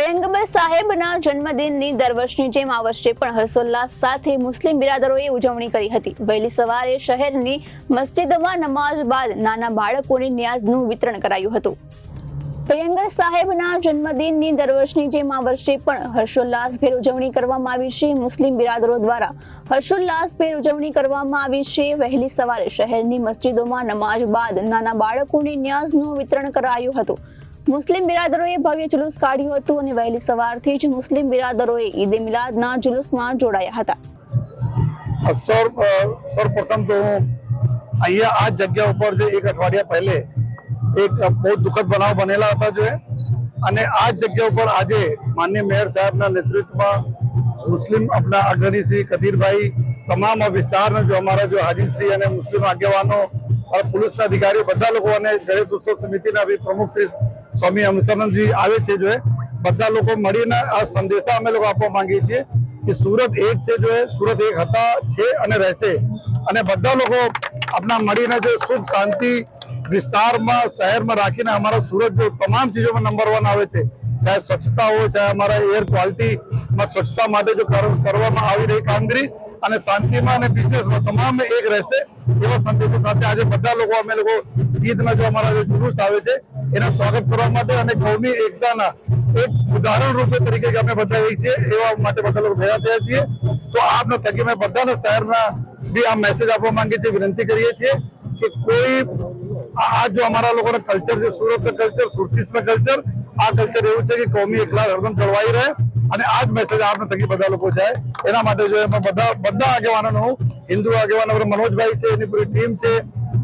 પયંગબર સાહેબના જન્મદિનની દર વર્ષની જેમ આ વર્ષે પણ હર્ષોલ્લાસ સાથે મુસ્લિમ બિરાદરોએ ઉજવણી કરી હતી. વહેલી સવારે શહેરની મસ્જિદમાં નમાઝ બાદ નાના બાળકોને ન્યાઝનું વિતરણ કરાયું હતું. પયંગર સાહેબના જન્મદિનની દર વર્ષની જેમ આ વર્ષે પણ હર્ષોલ્લાસભેર ઉજવણી કરવામાં આવી છે. મુસ્લિમ બિરાદરો દ્વારા હર્ષોલ્લાસભેર ઉજવણી કરવામાં આવી છે. વહેલી સવારે શહેરની મસ્જિદોમાં નમાઝ બાદ નાના બાળકોને ન્યાઝનું વિતરણ કરાયું હતું. મુસ્લિમ બિરાદરોએ ભવ્ય જુલુસ કાઢ્યું હતું અને વહેલી સવારથી જ મુસ્લિમ બિરાદરોએ ઈદે મિલાદના જુલુસમાં જોડાયા હતા. સર અ, સર્વપ્રથમ તો હું અહીંયા આ જગ્યા ઉપર જે એક અઠવાડિયા પહેલે એક બહુ દુઃખદ બનાવ બનેલા હતા જો. અને આ જગ્યા ઉપર આજે માન્ય મેયર સાહેબના નેતૃત્વમાં મુસ્લિમ આપણા અગ્રણી શ્રી કદીરભાઈ તમામ વિસ્તારના જો અમારા જો હાજીશ્રી અને મુસ્લિમ આગેવાનો પોલીસના અધિકારીઓ બધા લોકો અને ગણેશ ઉત્સવ સમિતિના બી પ્રમુખ શ્રી સ્વામી અમસરનજી આવે છે જો બધા લોકો મળીને આ સંદેશા અમે લોકો આપવા માંગીએ છીએ કે સુરત એક છે જો સુરત એક હતા, છે અને રહેશે. અને બધા લોકો આપણા મળીને જો સુખ, શાંતિ વિસ્તારમાં, શહેરમાં રાખીને અમારા સુરત જો તમામ ચીજોમાં નંબર વન આવે છે. ચાહે સ્વચ્છતા હોય, ચાહે અમારા એર ક્વોલિટીમાં સ્વચ્છતા માટે જો કર- કરવામાં આવી રહી કામગીરી અને શાંતિમાં અને બિઝનેસમાં તમામ એક રહેશે એવા સંદેશો સાથે આજે બધા લોકો, અમે લોકો ઈદના જો અમારા જો જુલુસ આવે છે એના સ્વાગત કરવા માટે અને કૌમી એકતાના એક ઉદાહરણ રૂપે તરીકે અમે બધા એક છીએ, એવા માટે બધા લોકો ભેગા થયા છીએ. તો આપને થકી મેં બધાના શહેરના બી આ મેસેજ આપવા માંગીએ છીએ, વિનંતી કરીએ છીએ કે કોઈ આ જો અમારા લોકોના કલ્ચર છે, સુરતના કલ્ચર સુરતીસના કલ્ચર આ કલ્ચર એવું છે કે કોમી એકલા હરદમ જળવાઈ રહે અને આ જ મેસેજ આપને થકી બધા લોકો જાય. એના માટે જો એમાં બધા બધા આગેવાનોનો હિન્દુ આગેવાનો મનોજભાઈ છે, એની પૂરી ટીમ છે,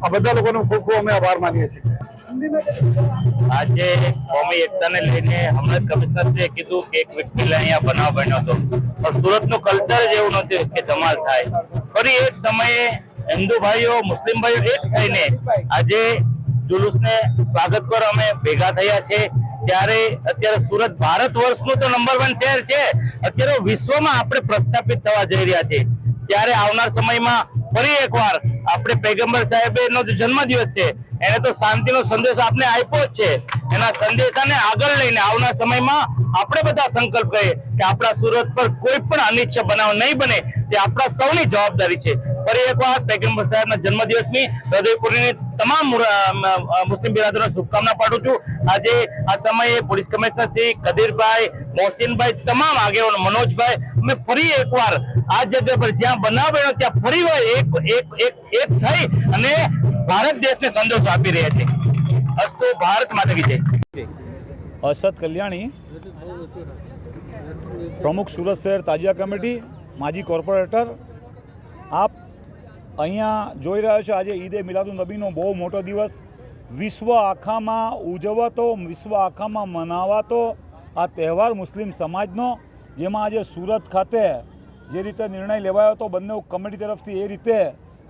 આ બધા લોકોનો ખૂબ ખૂબ અમે આભાર માનીએ છીએ. આજે કોમી એકતાને લઈને હમણાં જ કમિશનરે કીધું કે એક વ્યક્તિ અહીંયા બનાવ બન્યો હતો. પણ સુરતનું કલ્ચર જ એવું નથી કે ધમાલ થાય. ફરી એક સમયે હિન્દુ ભાઈઓ, મુસ્લિમ ભાઈઓ એક થઈને આજે જુલુસને સ્વાગત કરો, અમે ભેગા થયા છે. ત્યારે અત્યારે સુરત ભારત વર્ષનું તો નંબર વન શહેર છે. અત્યારે વિશ્વમાં આપણે પ્રસ્થાપિત થવા જઈ રહ્યા છે ત્યારે આવનાર સમયમાં ફરી એકવાર આપણે પેગમ્બર સાહેબ નો જે જન્મદિવસ છે એને તો શાંતિનો સંદેશ આપણે આપ્યો જ છે. એના સંદેશાને આગળ લઈને આવનાર સમયમાં આપણે બધા સંકલ્પ કરીએ કે આપણા સુરત પર કોઈ પણ અનિચ્છ બનાવ નહીં બને તે આપણા સૌની જવાબદારી છે. ફરી એકવાર પેગમ્બર સાહેબના જન્મદિવસની હૃદયપુરીની તમામ મુસ્લિમ બિરાદરોને શુભકામના પાઠવું છું. આજે આ સમયે પોલીસ કમિશનર શ્રી કદીરભાઈ, મોહસિનભાઈ, તમામ આગેવાનો મનોજભાઈ, અમે ફરી એકવાર આ જગ્યા પર જ્યાં બનાવ બન્યો ત્યાં ફરી એક એક એક થઈ અને ભારત દેશને સંદેશો આપી રહ્યા છે. અસ્તુ ભારત માતા વિજય અરશદ કલ્યાણી, પ્રમુખ સુરત શહેર તાજિયા કમિટી, માજી કોર્પોરેટર. આપ અહીંયા જોઈ રહ્યા છો આજે ઈદે મિલાદુન નબીનો બહુ મોટો દિવસ. વિશ્વ આખામાં ઉજવાતો, વિશ્વ આખામાં મનાવાતો આ તહેવાર મુસ્લિમ સમાજનો, જેમાં આજે સુરત ખાતે જે રીતે નિર્ણય લેવાયો હતો બંને કમિટી તરફથી એ રીતે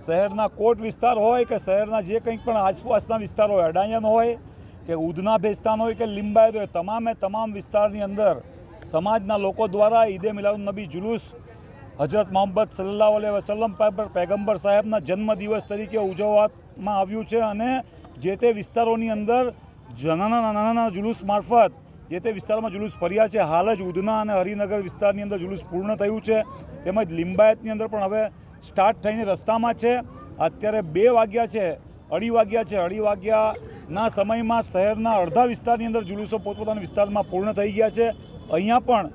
શહેરના કોટ વિસ્તાર હોય કે શહેરના જે કંઈક પણ આસપાસના વિસ્તાર હોય અડાયન હોય કે ઉધના ભેસ્તાન હોય કે લિંબાયત હોય, તમામે તમામ વિસ્તારની અંદર સમાજના લોકો દ્વારા ઈદે મિલાદ નબી જુલુસ હજરત મોહમ્મદ સલ્લાહ અલ વસલમ પર પૈગંબર સાહેબના જન્મદિવસ તરીકે ઉજવવામાં આવ્યું છે અને જે તે વિસ્તારોની અંદર નાના નાના જુલુસ મારફત જે તે વિસ્તારમાં જુલુસ ફર્યા છે. હાલ જ ઉધના અને હરિનગર વિસ્તારની અંદર જુલુસ પૂર્ણ થયું છે. તેમજ લિંબાયતની અંદર પણ હવે સ્ટાર્ટ થઈને રસ્તામાં છે. અત્યારે બે વાગ્યા છે, અઢી વાગ્યા છે. અઢી વાગ્યાના સમયમાં શહેરના અડધા વિસ્તારની અંદર જુલુસો પોતપોતાના વિસ્તારમાં પૂર્ણ થઈ ગયા છે. અહીંયા પણ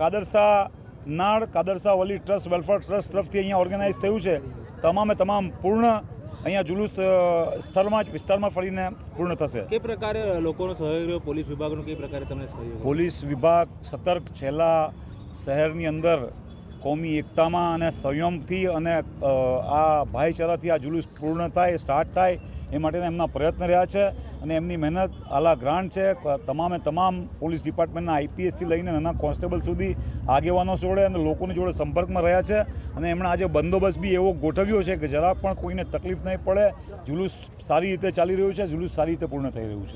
Kadarsha Nal Kadarsha Vali trust, welfare trust તરફથી અહીંયા ઓર્ગેનાઇઝ થયું છે. તમામે તમામ પૂર્ણ અહીંયા જુલુસ સ્થળમાં જ વિસ્તારમાં ફરીને પૂર્ણ થશે. કે પ્રકારે લોકોનો સહયોગ રહ્યો? પોલીસ વિભાગનો કઈ પ્રકારે તમને સહયોગ પોલીસ વિભાગ સતર્ક છેલ્લા શહેરની અંદર કોમી એકતામાં અને સંયમથી અને આ ભાઈચારાથી આ જુલુસ પૂર્ણ થાય સ્ટાર્ટ થાય એ માટેના એમના પ્રયત્ન રહ્યા છે અને એમની મહેનત આલા ગ્રાન્ટ છે. તમામે તમામ પોલીસ ડિપાર્ટમેન્ટના આઈપીએસથી લઈને નાના કોન્સ્ટેબલ સુધી આગેવાનો જોડે અને લોકોની જોડે સંપર્કમાં રહ્યા છે. અને એમણે આજે બંદોબસ્ત બી એવો ગોઠવ્યો છે કે જરા પણ કોઈને તકલીફ નહીં પડે. જુલુસ સારી રીતે ચાલી રહ્યું છે, જુલુસ સારી રીતે પૂર્ણ થઈ રહ્યું છે.